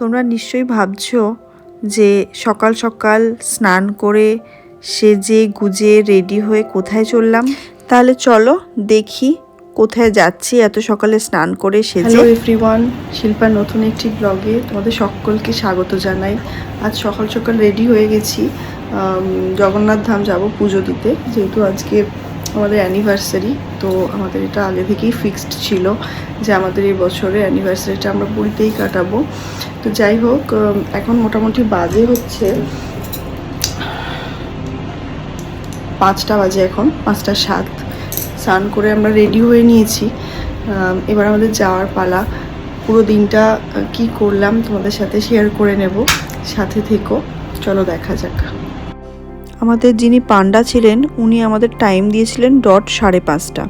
তোমরা নিশ্চয়ই ভাবছ যে সকাল সকাল স্নান করে সেজে গুজে রেডি হয়ে কোথায় চললাম? তাহলে চলো দেখি কোথায় যাচ্ছি এত সকালে স্নান করে সেজে। হ্যালো এভরিওয়ান শিল্পার নতুন একটি ব্লগে তোমাদের সকলকে স্বাগত জানাই। আজ সকাল সকাল রেডি হয়ে গেছি। জগন্নাথ ধাম যাব পুজো দিতে, যেহেতু আজকে আমাদের অ্যানিভার্সারি তো আমাদের এটা আগে থেকেই ফিক্সড ছিল যে আমাদের এই বছরের অ্যানিভার্সারিটা আমরা পুরীতেই কাটাবো। তো যাই হোক এখন মোটামুটি বাজে হচ্ছে পাঁচটা বাজে এখন, পাঁচটা সাত। স্নান করে আমরা রেডি হয়ে নিয়েছি। এবার আমাদের যাওয়ার পালা। পুরো দিনটা কি করলাম তোমাদের সাথে শেয়ার করে নেব। সাথে থেকো। চলো দেখা যাক। আমাদের যিনি পান্ডা ছিলেন, উনি আমাদের টাইম দিয়েছিলেন ডট সাড়ে পাঁচটা।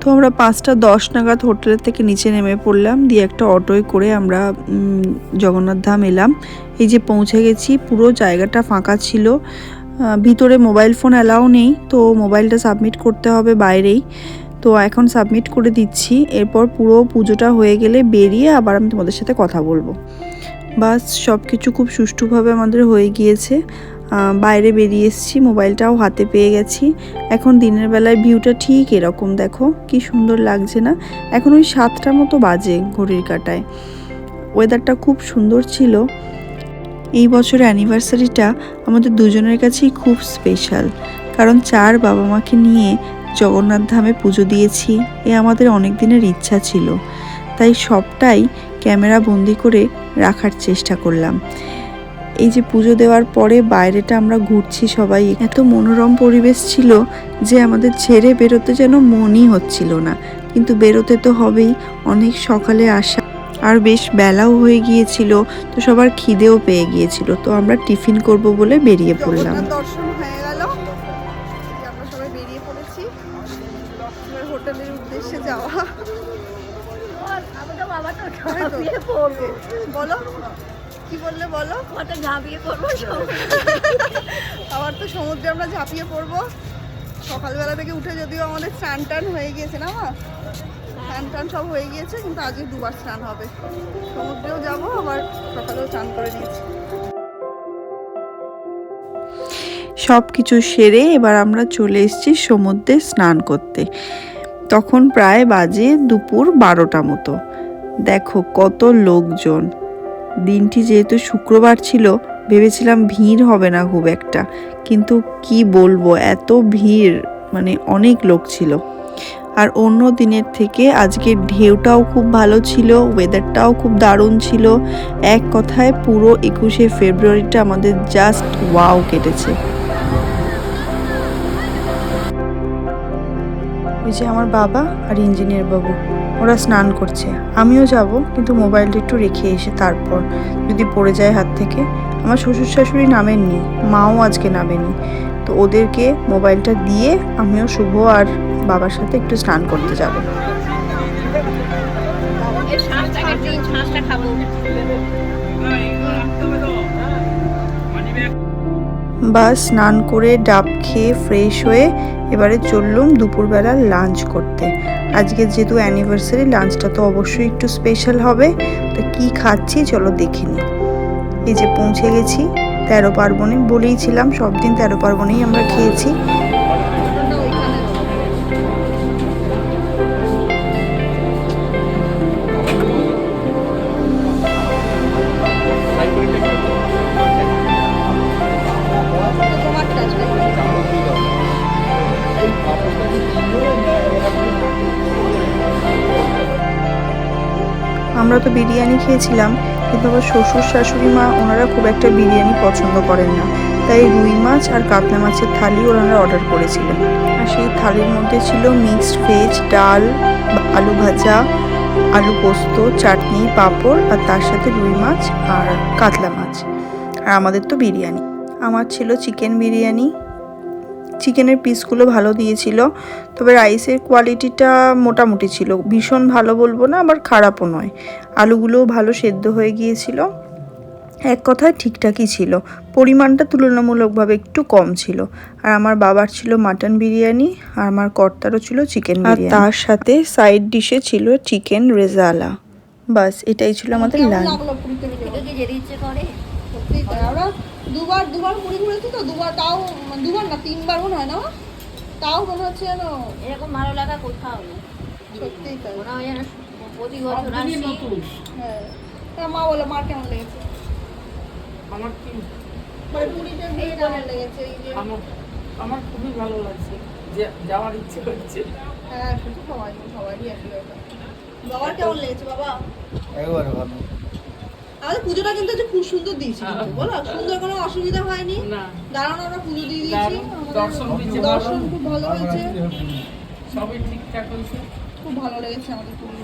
তো আমরা পাঁচটা দশ নাগাদ হোটেলের থেকে নিচে নেমে পড়লাম, দিয়ে একটা অটোয় করে আমরা জগন্নাথ ধাম এলাম। এই যে পৌঁছে গেছি, পুরো জায়গাটা ফাঁকা ছিল। ভিতরে মোবাইল ফোন অ্যালাও নেই, তো মোবাইলটা সাবমিট করতে হবে বাইরেই। তো এখন সাবমিট করে দিচ্ছি, এরপর পুরো পুজোটা হয়ে গেলে বেরিয়ে আবার আমি তোমাদের সাথে কথা বলব। বাস সব কিছু খুব সুষ্ঠুভাবে আমাদের হয়ে গিয়েছে। বাইরে বেরিয়ে এসেছি, মোবাইলটাও হাতে পেয়ে গেছি। এখন দিনের বেলায় ভিউটা ঠিক এরকম, দেখো, কি সুন্দর লাগছে না? এখন ওই সাতটা মতো বাজে ঘড়ির কাটায়। ওয়েদারটা খুব সুন্দর ছিল। এই বছরের অ্যানিভার্সারিটা আমাদের দুজনের কাছেই খুব স্পেশাল কারণ চার বাবা মাকে নিয়ে জগন্নাথ ধামে পুজো দিয়েছি, এ আমাদের অনেক দিনের ইচ্ছা ছিল। তাই সবটাই ক্যামেরা বন্দি করে রাখার চেষ্টা করলাম। এই যে পুজো দেওয়ার পরে বাইরেটা আমরা ঘুরছি সবাই। এত মনোরম পরিবেশ ছিল যে আমাদের ছেড়ে বেরোতে যেন মনই হচ্ছিল না। কিন্তু বেরোতে তো হবেই অনেক সকালে আসা। আর বেশ বেলাও হয়ে গিয়েছিল তো সবার খিদেও পেয়ে গিয়েছিল। তো আমরা টিফিন করব বলে বেরিয়ে পড়লাম। দর্শন হয়ে গেল। আমরা সবাই বেরিয়ে পড়েছি। হোটেলের উদ্দেশ্যে যাওয়া। আমি তো বাবা তো তাই তো? ঝাঁপিয়ে পড়ব বলো। কি বললে বলো? কটা ঝাঁপিয়ে পড়ব আবার তো সমুদ্রে আমরা ঝাঁপিয়ে পড়ব। সকালবেলা থেকে উঠে যদিও আমাদের স্নান টান হয়ে গিয়েছে না মা? স্নান টান সব হয়ে গিয়েছে কিন্তু আজকে দুবার স্নান হবে। সমুদ্রেও যাব আবার সকালেও স্নান করে নিয়েছি। সব কিছু সেরে এবার আমরা চলে এসেছি সমুদ্রে স্নান করতে। তখন প্রায় বাজে দুপুর বারোটা মতো। দেখো কত লোকজন। দিনটি যেহেতু শুক্রবার ছিল, ভেবেছিলাম ভিড় হবে না খুব একটা। কিন্তু কি বলব, এত ভিড় মানে অনেক লোক ছিল। আর অন্য দিনের থেকে আজকে ঢেউটাও খুব ভালো ছিল ওয়েদারটাও খুব দারুণ ছিল। এক কথায় পুরো একুশে ফেব্রুয়ারিটা আমাদের জাস্ট ওয়াও কেটেছে। ওই যে আমার বাবা আর ইঞ্জিনিয়ার বাবু, ওরা স্নান করছে। আমিও যাব, কিন্তু মোবাইলটা একটু রেখে এসে তারপর, যদি পড়ে যায় হাত থেকে। আমার শ্বশুর শাশুড়ি নামেননি, মাও আজকে নামেনি। তো ওদেরকে মোবাইলটা দিয়ে আমিও শুভ আর বাবার সাথে একটু স্নান করতে যাব। বা স্নান করে ডাব খেয়ে ফ্রেশ হয়ে এবারে চললুম দুপুরবেলা লাঞ্চ করতে। আজকে যেহেতু অ্যানিভার্সারি লাঞ্চটা তো অবশ্যই একটু স্পেশাল হবে। তো কি খাচ্ছি চলো দেখে নিই। এই যে পৌঁছে গেছি, তেরো পার্বণে বলেইছিলাম সব দিন তেরো পার্বণেই আমরা খেয়েছি। আমরা তো বিরিয়ানি খেয়েছিলাম, কিন্তু আমার শ্বশুর, শাশুড়ি মা ওনারা খুব একটা বিরিয়ানি পছন্দ করেন না। তাই রুই মাছ আর কাতলা মাছের থালি ওনারা অর্ডার করেছিলেন। আর সেই থালির মধ্যে ছিল মিক্সড ভেজ, ডাল, আলু ভাজা, আলু পোস্ত, চাটনি, পাঁপড় আর তার সাথে রুই মাছ আর কাতলা মাছ। আর আমাদের তো বিরিয়ানি। আমার ছিল চিকেন বিরিয়ানি চিকেনের পিসগুলো ভালো দিয়েছিল তবে রাইসের কোয়ালিটিটা মোটামুটি ছিল। ভীষণ ভালো বলব না আবার খারাপও নয়। আলুগুলোও ভালো সেদ্ধ হয়ে গিয়েছিল। এক কথায় ঠিকঠাকই ছিল। পরিমাণটা তুলনামূলকভাবে একটু কম ছিল। আর আমার বাবার ছিল মাটন বিরিয়ানি আর আমার কর্তারও ছিল চিকেন আর তার সাথে সাইড ডিশে ছিল চিকেন রেজালা। বাস এটাই ছিল আমাদের লাঞ্চ দুবার দুবার পুরী ঘুরেছি তো দুবার তাও মানে দুবার না তিনবার মনে হয় না তাও মনে হচ্ছে যেন এরকম ভালো লাগা কোথাও নেই। সত্যিই তাই। মনে হয় যেন প্রতি বছর হ্যাঁ। তা মা বলো মার কেমন লেগেছে? আমার কি? মানে পুরীতে কেমন লেগেছে এই যে আমার আমার খুবই ভালো লাগছে যে যাওয়ার ইচ্ছে করছে হ্যাঁ সবাই সবারই একই ব্যাপার। বাবার কেমন লেগেছে বাবা? একবারে ভালো। আমাদের পুজোটা কিন্তু খুব সুন্দর দিয়েছি বলো? সুন্দর কোনো অসুবিধা হয়নি? দাঁড়ানো আমরা পুজো দিয়ে দিয়েছি। দর্শন। খুব ভালো হয়েছে। সবই ঠিকঠাক হয়েছে? খুব ভালো লেগেছে আমাদের পুজো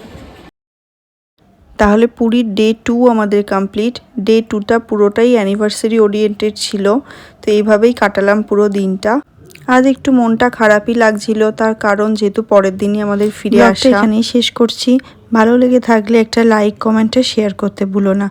তাহলে পুরীর ডে টু আমাদের কমপ্লিট ডে টুটা পুরোটাই অ্যানিভার্সারি ওরিয়েন্টেড ছিল তো এইভাবেই কাটালাম পুরো দিনটা। আজ একটু মনটা খারাপই লাগছিল তার কারণ যেহেতু পরের দিনই আমাদের ফিরে আসা। এখানেই শেষ করছি। ভালো লেগে থাকলে একটা লাইক কমেন্টে শেয়ার করতে ভুলো না।